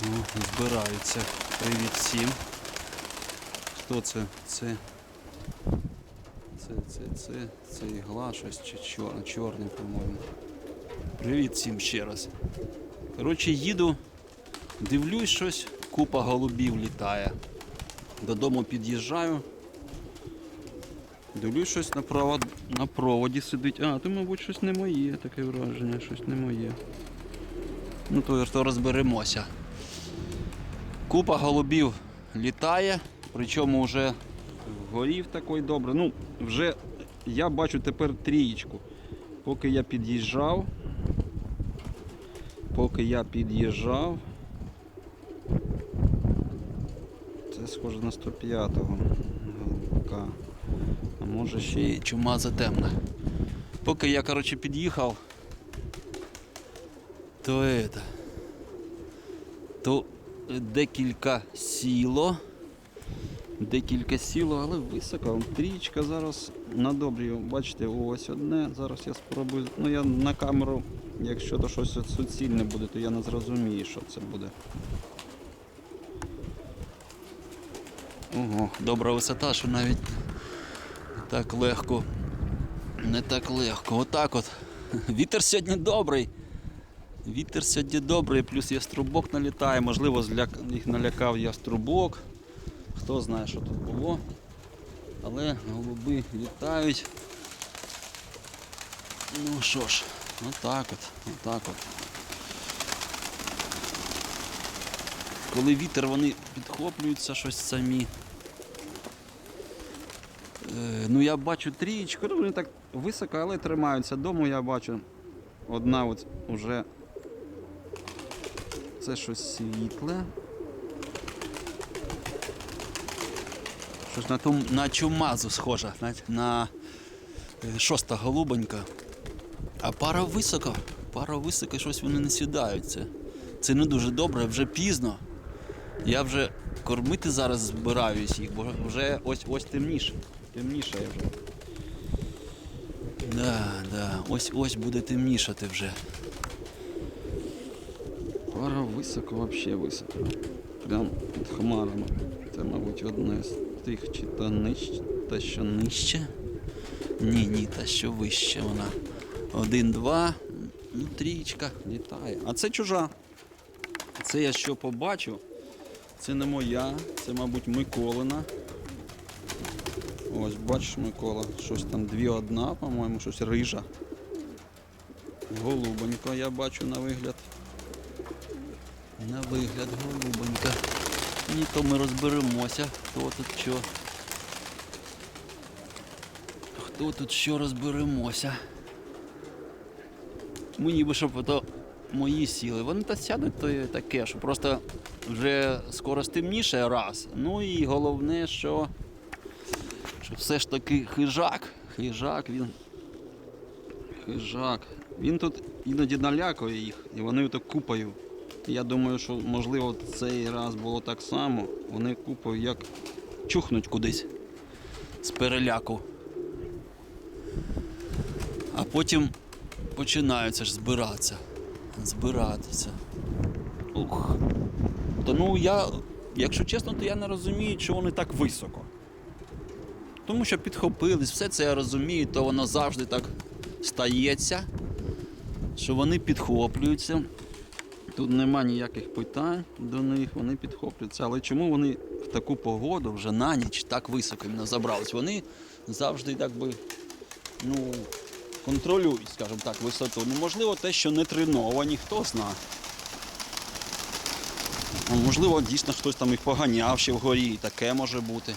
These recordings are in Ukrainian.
Збираються. Привіт всім. Хто це? Це. Це, це, це, це ігла щось чи чорний, чорний, по-моєму. Привіт всім ще раз. Коротше, їду, дивлюсь щось, купа голубів літає. Додому під'їжджаю. Дивлюсь щось на, провод, на проводі сидить. А, то, мабуть, щось не моє, таке враження, щось не моє. Ну, то, то розберемося. Купа голубів літає, причому вже горів такий добре. Ну, вже я бачу тепер трієчку. Поки я під'їжджав, поки я під'їжджав, це схоже на 105-го голубка. А може ще й чума затемна. Поки я, коротше, під'їхав, то это, то декілька сіло. Декілька сіло, але високо. Трічка зараз на добрій. Бачите, ось одне. Зараз я спробую. Ну я на камеру, якщо то щось суцільне буде, то я не зрозумію, що це буде. Ого, добра висота, що навіть не так легко. Не так легко. Отак от. Вітер сьогодні добрий. Вітер сьогодні добрий, плюс яструбок налітає, можливо, зляк... їх налякав яструбок. Хто знає, що тут було. Але голуби літають. Ну що ж, отак от, отак от. Коли вітер, вони підхоплюються щось самі. Е, ну я бачу трієчку, ну вони так високо, але тримаються. Дому я бачу одна от уже це щось світле. Щось на, ту, на чумазу схоже, знаєте, на е, шоста голубонька. А пара високо, пара високо, щось вони не сідають. Це, це не дуже добре, вже пізно. Я вже кормити зараз збираюсь їх, бо вже ось ось темніше. Темніше вже. Да, да, ось ось буде темнішати вже. Пара високо, взагалі високо. Прям під хмарами. Це, мабуть, одне з тих, чи та нижче, та що нижче. Ні, ні, та що вище вона. Один, два, ну, трічка літає. А це чужа. Це я що побачив. Це не моя, це, мабуть, Миколина. Ось, бачиш, Микола, щось там дві одна, по-моєму, щось рижа. Голубонько я бачу на вигляд. На вигляд голубонька. Ні, то ми розберемося, хто тут що. Хто тут що розберемося. Мені би, щоб то мої сіли. Вони та сядуть, то є таке, що просто вже скоро стемніше раз. Ну і головне, що, що все ж таки хижак. Хижак він. Хижак. Він тут іноді налякує їх, і вони так купою. Я думаю, що можливо цей раз було так само. Вони купою як чухнуть кудись з переляку. А потім починаються ж збиратися. Збиратися. Ух. То ну я, якщо чесно, то я не розумію, чого вони так високо. Тому що підхопились, все це я розумію, то воно завжди так стається, що вони підхоплюються. Тут нема ніяких питань до них, вони підхоплюються. Але чому вони в таку погоду вже на ніч так високо іменно забрались? Вони завжди так би ну, контролюють, скажімо так, висоту. Ну, можливо, те, що не треновані, хто знає. А можливо, дійсно хтось там їх поганяв ще вгорі, і таке може бути.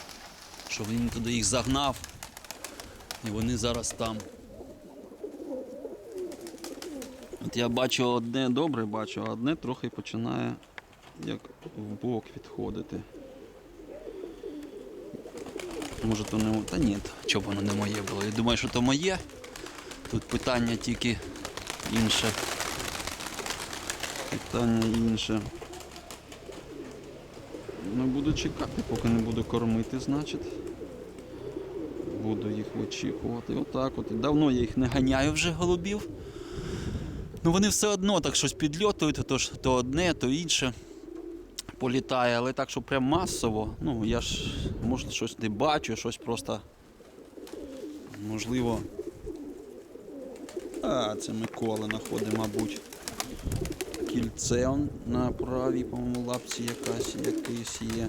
Що він туди їх загнав. І вони зараз там. Я бачу одне добре бачу, а одне трохи починає як в бок відходити. Може то не. Та ні, чого воно не моє було. Я думаю, що то моє. Тут питання тільки інше. Питання інше. Ну буду чекати, поки не буду кормити, значить. Буду їх вичікувати. Отак от. Давно я їх не ганяю вже голубів. Ну вони все одно так щось підльотують, то, ж- то одне, то інше. політає, але так, що прям масово. Ну, я ж може щось не бачу, щось просто. Можливо. А, це Микола знаходить, мабуть. Кільце он на правій, по-моєму, лапці якась якийсь є.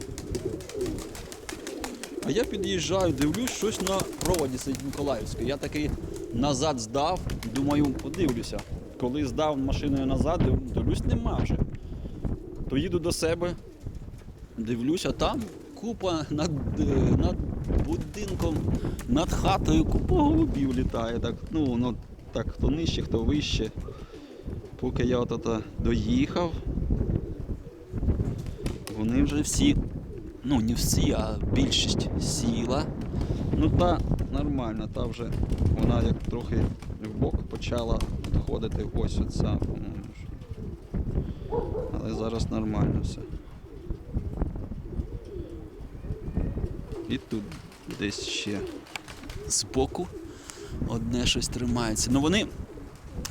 А я під'їжджаю, дивлюсь, щось на проводі сидить Миколаївський. Я такий назад здав, думаю, подивлюся. Коли здав машиною назад, дивлюсь, нема вже. То їду до себе, дивлюся, там купа над, е, над будинком, над хатою, купа голубів літає. Так, ну, воно так, хто нижче, хто вище. Поки я от доїхав, вони вже всі, ну не всі, а більшість сіла. Ну та нормально, та вже вона як трохи вбок почала відходити ось оця. Але зараз нормально все. І тут десь ще збоку одне щось тримається. Ну вони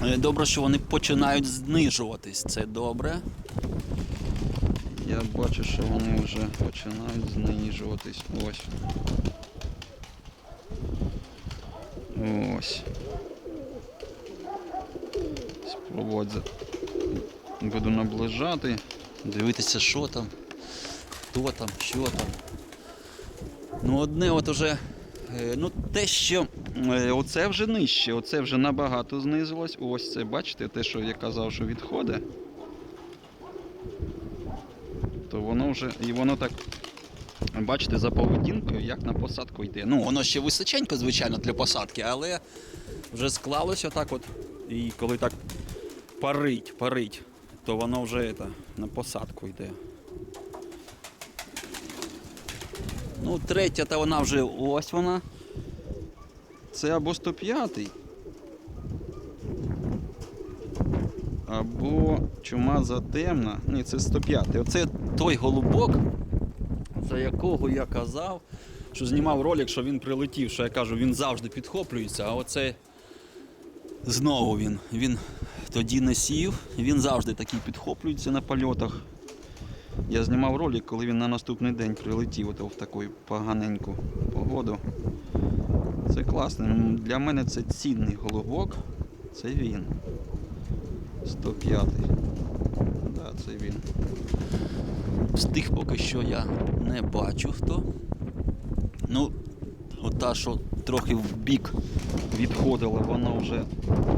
е, добре, що вони починають знижуватись. Це добре. Я бачу, що вони вже починають знижуватись. Ось. Ось. Спробувати. Буду наближати. Дивитися, що там, хто там, що там. Ну, одне от уже. е, Ну, те, що е, оце вже нижче, оце вже набагато знизилось. Ось це, бачите, те, що я казав, що відходить. То воно вже. І воно так. Бачите, за поведінкою, як на посадку йде. Ну, воно ще височенько, звичайно, для посадки, але вже склалося так от. І коли так парить, парить, то воно вже это, на посадку йде. Ну, третя, та вона вже ось вона. Це або 105 або чума затемна. Ні, це 105 Оце той голубок, за якого я казав, що знімав ролик, що він прилетів, що я кажу, він завжди підхоплюється, а оце знову він. Він тоді не сів, він завжди такий підхоплюється на польотах. Я знімав ролик, коли він на наступний день прилетів в таку поганеньку погоду. Це класно. Для мене це цінний голубок. Це він. 105. Да, це він. З тих поки що я не бачу хто. Ну, ота, що трохи в бік відходила, вона вже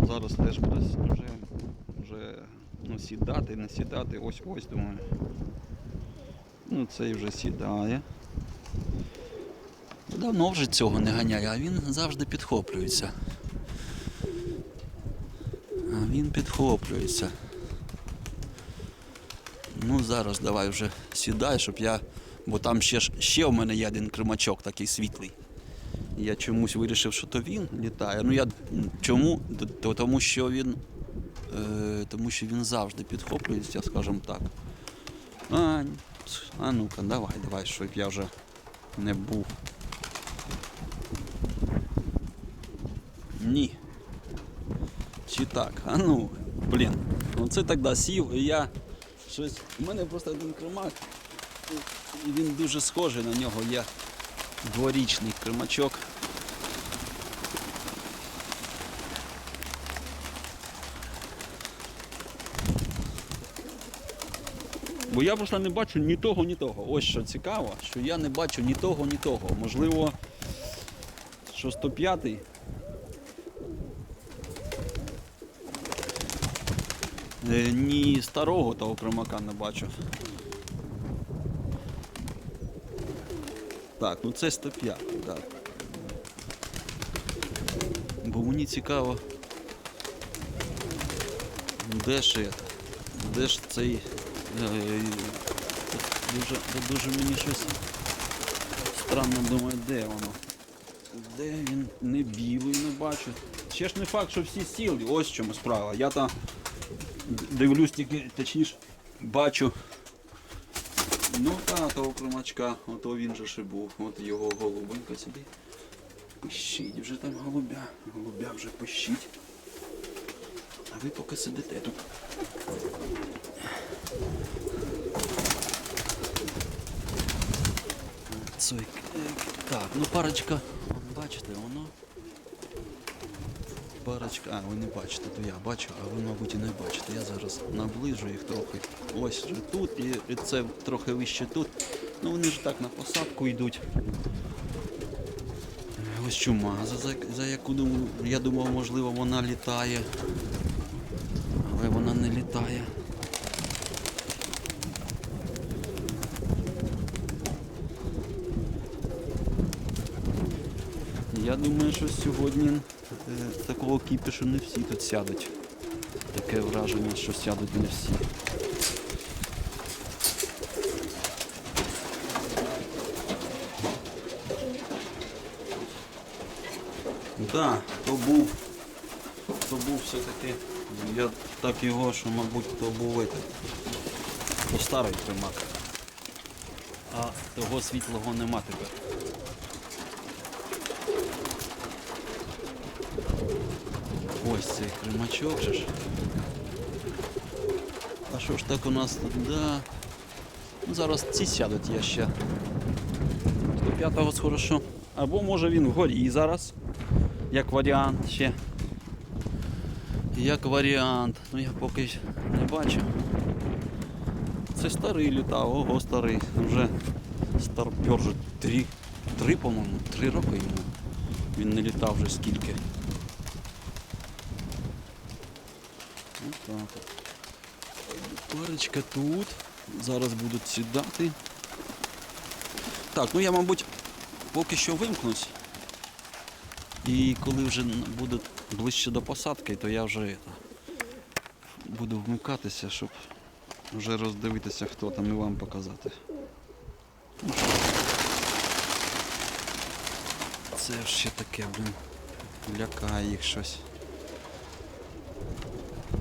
зараз теж вже сідати, не сідати. Ось ось думаю. Ну, цей вже сідає. Давно вже цього не ганяє, а він завжди підхоплюється. А він підхоплюється. Ну, зараз давай вже сідай, щоб я. Бо там ще, ж- ще в мене є один кримачок такий світлий. Я чомусь вирішив, що то він літає. Ну я чому? То, тому що він. Е, тому що він завжди підхоплюється, скажімо так. А, а ну-ка, давай, давай, щоб я вже не був. Ні. Чи так? А ну, блін. Оце тоді сів, і я щось. У мене просто один кримак. І він дуже схожий на нього. Є дворічний кримачок. Бо я просто не бачу ні того, ні того. Ось що цікаво, що я не бачу ні того, ні того. Можливо, що 105-й. Е, Ні старого того кримака не бачу. Так, ну це 105, так. Бо мені цікаво. Де ж я? Де ж цей. Е, Дуже, дуже мені щось странно думаю, де воно. Де він не білий, не бачу. Ще ж не факт, що всі сіли. Ось в чому справа. Я там дивлюсь тільки, точніше, бачу. Ну та того кримачка, ото він же ще був, от його голубенька собі. Пищить вже там голубя, голубя вже пищить. А ви поки сидите тут. Сой. е, Так, ну парочка. Бачите, воно. Парочка. А, ви не бачите, то я бачу, а ви, мабуть, і не бачите. Я зараз наближу їх трохи. Ось же тут і, це трохи вище тут. Ну вони ж так на посадку йдуть. Ось чума, за, за яку думаю, я думав, можливо, вона літає. Але вона не літає. Я думаю, що сьогодні е, такого кіпішу не всі тут сядуть. Таке враження, що сядуть не всі. Так, то був, то був все-таки, я так його, що мабуть то був этот, то старий примак. А того світлого нема тепер. Ось цей кримачок же ж. А що ж так у нас тут? Да. Ну, зараз ці сядуть я ще. До п'ятого хорошо. Або може він вгорі зараз. Як варіант ще. Як варіант. Ну я поки не бачу. Це старий літав, ого старий. Вже старпер вже три, три по-моєму, три роки йому. Він не літав вже скільки. Так. Парочка тут. Зараз будуть сідати. Так, ну я, мабуть, поки що вимкнусь. І коли вже будуть ближче до посадки, то я вже это, буду вмикатися, щоб вже роздивитися, хто там і вам показати. Ну. Це ще таке, блін. Лякає їх щось.